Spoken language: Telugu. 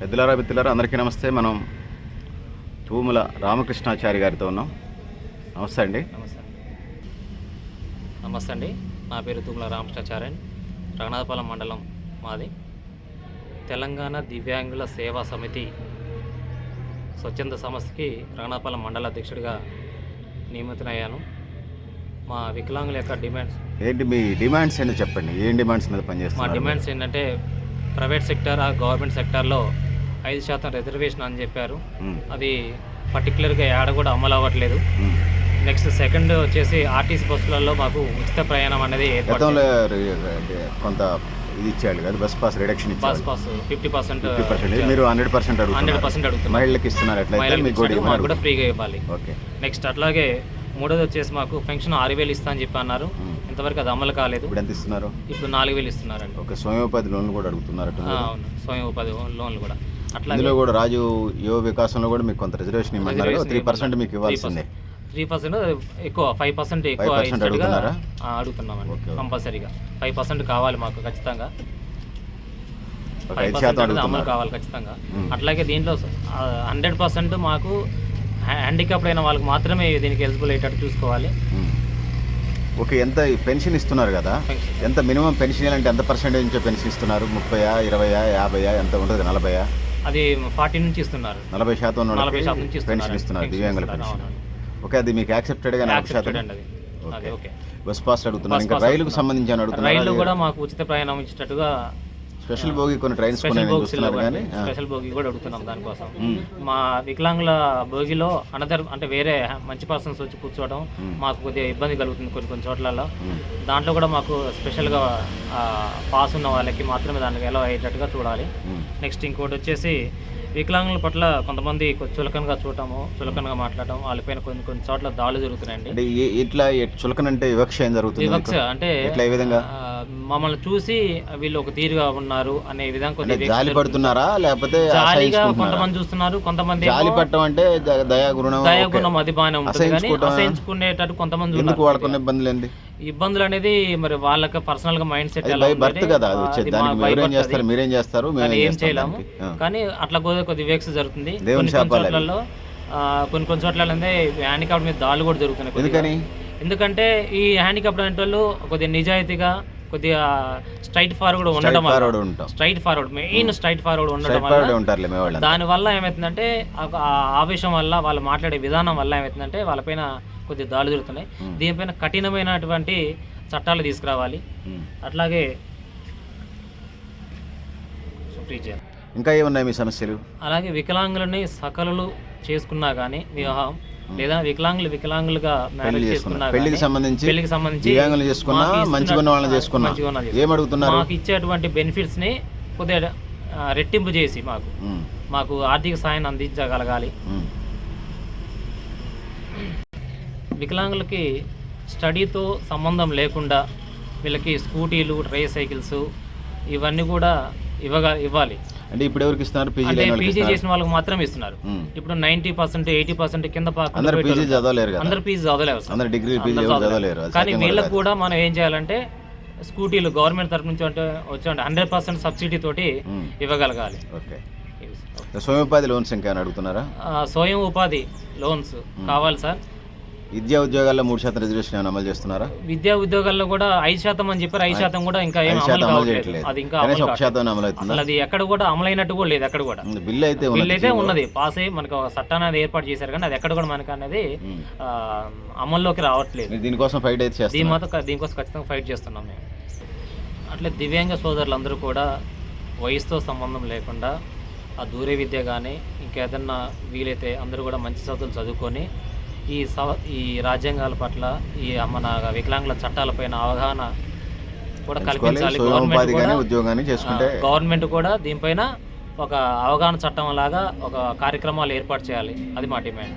పెద్దలారా మిత్రులారా అందరికీ నమస్తే. మనం తూముల రామకృష్ణాచారి గారితో ఉన్నాం. నమస్తే అండి. నమస్తే అండి. నమస్తే అండి. నా పేరు తుమ్మల రామకృష్ణాచార్యన్ రఘునాథపాలెం మండలం మాది. తెలంగాణ దివ్యాంగుల సేవా సమితి స్వచ్ఛంద సంస్థకి రఘునాథపాలెం మండల అధ్యక్షుడిగా నియమితునయ్యాను మా వికలాంగుల యొక్క డిమాండ్స్ ఏంటి మీ డిమాండ్స్ ఏంటో చెప్పండి. ఏం డిమాండ్స్ మీద మా పనిచేస్తున్నారు? డిమాండ్స్ ఏంటంటే ప్రైవేట్ సెక్టర్ ఆ గవర్నమెంట్ సెక్టార్లో ఐదు శాతం రిజర్వేషన్ అని చెప్పారు. అది పర్టికులర్గా ఏడ కూడా అమలు అవ్వట్లేదు. నెక్స్ట్ సెకండ్ వచ్చేసి ఆర్టీసీ బస్సులలో మాకు ఉచిత ప్రయాణం అనేది కొంత ఇది ఇచ్చాడు కదా bus pass reduction bus pass fifty percent percent. మీరు హండ్రెడ్ పర్సెంట్ హండ్రెడ్ అడుగుతున్నారు. పర్సెంట్ అడుగుతున్నాం మహిళలకు ఇస్తున్నారు మీకు కూడా అడుగుతున్నారు. ఫ్రీగా ఇవ్వాలి. ఓకే. నెక్స్ట్ అట్లాగే మూడోది వచ్చేసి మాకు పెన్షన్ ఆరు వేలు ఇస్తా అని చెప్పి అన్నారు. ఇంతవరకు అది అమలు కాలేదు. ఇప్పుడు ఎంత ఇస్తున్నారు? ఇప్పుడు నాలుగు వేలు ఇస్తున్నారండి. ఒక స్వయంపాధి లోన్లు కూడా అడుగుతున్నారు అవును. స్వయం ఉపాధి లోన్లు కూడా. ఇందులో కూడా రాజు యువ వికాసంలో కూడా మీకు కొంత రిజర్వేషన్ ఇవ్వమన్నారు. Reservation త్రీ పర్సెంట్ మీకు ఇవ్వాల్సిందే. త్రీ పర్సెంట్ ఎక్కువ ఫైవ్ పర్సెంట్ ఎక్కువ 5% ఇచ్చేట్టుగా, అడుగుతున్నారా? ఆ, అడుగుతున్నామండి. కంపల్సరీగా. ఫైవ్ పర్సెంట్ కావాలి మాకు ఖచ్చితంగా. ఫైవ్ పర్సెంట్ అమలు కావాలి ఖచ్చితంగా. అట్లాగే దీంట్లో హండ్రెడ్ పర్సెంట్ మాకు హ్యాండిక్యాప్డ్ అయిన వాళ్ళకి మాత్రమే దీనికి ఎలిజిబుల్ అయ్యేటట్టు చూసుకోవాలి. ఓకే ఎంత పెన్షన్ ఇస్తున్నారు కదా. ఎంత మినిమం పెన్షన్ అంటే ఎంత పర్సెంటేజ్ నుంచి పెన్షన్ ఇస్తున్నారు? ముప్పయా ఇరవయా యాభైయా ఎంత ఉంటుంది? నలభైయా? అది ఫార్టీ నుంచి ఇస్తున్నారు. నలభై శాతం నలభై శాతం నుంచి పెన్షన్ ఇస్తున్నారు దివ్యాంగుల పెన్షన్. ఓకే అది మీకు నలభై యాక్సెప్టెడ్ శాతం అండి అది. అది ఓకే. బస్ పాస్ అడుగుతున్నారు. ఇంకా రైలుకు. సంబంధించి అడుగుతున్నారు? కూడా మాకు ఉచిత ప్రయాణం ఇచ్చేటట్టుగా స్పెషల్ భోగి కొన్ని ట్రైన్స్ స్పెషల్ ఆ. స్పెషల్ బోగి కూడా అడుగుతున్నాం దానికోసం. మా వికలాంగుల భోగిలో అనదర్ అంటే వేరే మంచి పర్సన్స్ వచ్చి కూర్చోవడం. మాకు కొద్దిగా ఇబ్బంది కలుగుతుంది కొన్ని కొన్ని చోట్లలో. దాంట్లో కూడా మాకు స్పెషల్గా పాస్ ఉన్న వాళ్ళకి మాత్రమే దానికి ఎలా అయ్యేటట్టుగా చూడాలి. నెక్స్ట్ ఇంకోటి వచ్చేసి వికలాంగుల పట్ల కొంతమంది చులకనగా చూడటము చులకనగా మాట్లాడటం వాళ్ళపైన కొన్ని కొన్ని చోట్ల దాడులు జరుగుతున్నాయండి అంటే ఇట్లా ఎట్- చులకనంటే వివక్ష ఏం జరుగుతుంది వివక్ష? అంటే ఎట్లా ఏ విధంగా మమ్మల్ని చూసి వీళ్ళు ఒక తీరుగా ఉన్నారు అనే విధంగా అంటే జాలి పడుతున్నారా? లేకపోతే జాలిగా? కొంతమంది చూస్తున్నారు కొంతమంది జాలి పట్టడం అంటే దయాగుణం అది బాగానే ఉంటుంది కానీ అసహించుకునేటట్టు కొంతమంది ఎందుకు వాడుకున్న ఇబ్బందులు ఏంటి ఇబ్బందులు అనేది మరి వాళ్ళకి పర్సనల్గా మైండ్ సెట్ బర్త్ కదా మీరేం చేస్తారు. మీరేం చేస్తారు? ఏం చేయలేము. కానీ అట్లా కొద్ది కొద్ది వేక్స్ జరుగుతుంది. కొన్ని. చోట్లలో కొన్ని కొన్ని చోట్ల హ్యాండికాప్ మీద దాడులు కూడా జరుగుతున్నాయి. ఎందుకని? ఎందుకంటే ఈ హ్యాండికాప్డ్ అనే వాళ్ళు కొద్దిగా నిజాయితీగా కొద్దిగా స్ట్రైట్ ఫార్వర్డ్ ఉండడం వల్ల straight forward main straight forward ఉండడం వల్ల వల్ల ఏమవుతుందంటే ఆవేశం వల్ల వాళ్ళు మాట్లాడే విధానం వల్ల ఏమవుతుందంటే వాళ్ళపైన కొద్దిగా దాడులు జరుగుతున్నాయి. దీనిపైన కఠినమైనటువంటి చట్టాలు తీసుకురావాలి. అట్లాగే ఇంకా ఏమున్నాయి మీ సమస్యలు? అలాగే వికలాంగులని సకలులు చేసుకున్నా కానీ వివాహం లేదా వికలాంగులు వికలాంగులుగా మ్యారేజ్ చేసుకున్నా చేసుకున్నా కానీ పెళ్ళికి సంబంధించి పెళ్ళికి సంబంధించి దివ్యాంగులు చేసుకున్నా మంచిగా ఉన్న వాళ్ళని చేసుకున్నా. ఏం అడుగుతున్నారు మాకు ఇచ్చేటువంటి బెనిఫిట్స్ని కొద్దిగా రెట్టింపు చేసి మాకు. మాకు ఆర్థిక సాయం అందించగలగాలి. వికలాంగులకి స్టడీతో సంబంధం లేకుండా వీళ్ళకి స్కూటీలు ట్రై సైకిల్స్ ఇవన్నీ కూడా ఇవ్వగా ఇవ్వాలి అంటే ఇప్పుడు ఎవరికి ఇస్తున్నారు పీజీ అంటే పీజీ చేసిన వాళ్ళకి మాత్రం ఇస్తున్నారు. ఇప్పుడు నైంటీ పర్సెంట్ ఎయిటీ పర్సెంట్ కింద అందరు పీజీ. చదవలేరు కదా అందరు పీజీ చదవలేరు సార్. అందరు డిగ్రీ పీజీ అందరూ ఎవరు చదవలేరు. అది కానీ సాధ్యం వీళ్ళకి కాదు. కూడా మనం ఏం చేయాలంటే స్కూటీలు గవర్నమెంట్ తరఫు నుంచి అంటే వచ్చే హండ్రెడ్ పర్సెంట్ సబ్సిడీ తోటి. ఇవ్వగలగాలి ఓకే స్వయం ఉపాధి లోన్స్ ఇంకా ఏమైనా అడుగుతున్నారా ఆ, స్వయం ఉపాధి లోన్స్ కావాలి సార్ విద్యా ఉద్యోగాల్లో మూడు శాతం రిజర్వేషన్ అమలు చేస్తున్నారా? విద్యా ఉద్యోగాల్లో కూడా ఐదు శాతం అని చెప్పారు. ఐదు శాతం కూడా ఇంకా ఏం ఐదు అమలు కావట్లేదు. అది ఇంకా ఒక. శాతం అమలు అవుతుందా అది ఎక్కడ కూడా అమలైనట్టు కూడా లేదు ఎక్కడ కూడా. బిల్లు అయితే బిల్ అయితే ఉన్నది పాస్ అయ్యి మనకు ఒక చట్టాన్ని అనేది ఏర్పాటు చేశారు కానీ అది ఎక్కడ కూడా మనకు అనేది అమల్లోకి రావట్లేదు. దీనికోసం ఫైట్ అయితే దీని చేస్తున్నారు మాత్రం దీనికోసం ఖచ్చితంగా ఫైట్ చేస్తున్నాం మేము. అట్లే దివ్యాంగ సోదరులందరూ కూడా వయసుతో సంబంధం లేకుండా ఆ దూరే విద్య కానీ ఇంకేదన్నా వీలైతే అందరూ కూడా మంచి చదువులు చదువుకొని ఈ సవ ఈ రాజ్యాంగాల పట్ల ఈ మన వికలాంగుల చట్టాలపైన అవగాహన కూడా. కల్పించాలి గవర్నమెంట్ కూడా ఉద్యోగాన్ని చేసుకుంటే గవర్నమెంట్ కూడా దీనిపైన ఒక అవగాహన చట్టం లాగా ఒక కార్యక్రమాలు ఏర్పాటు చేయాలి అది మా డిమాండ్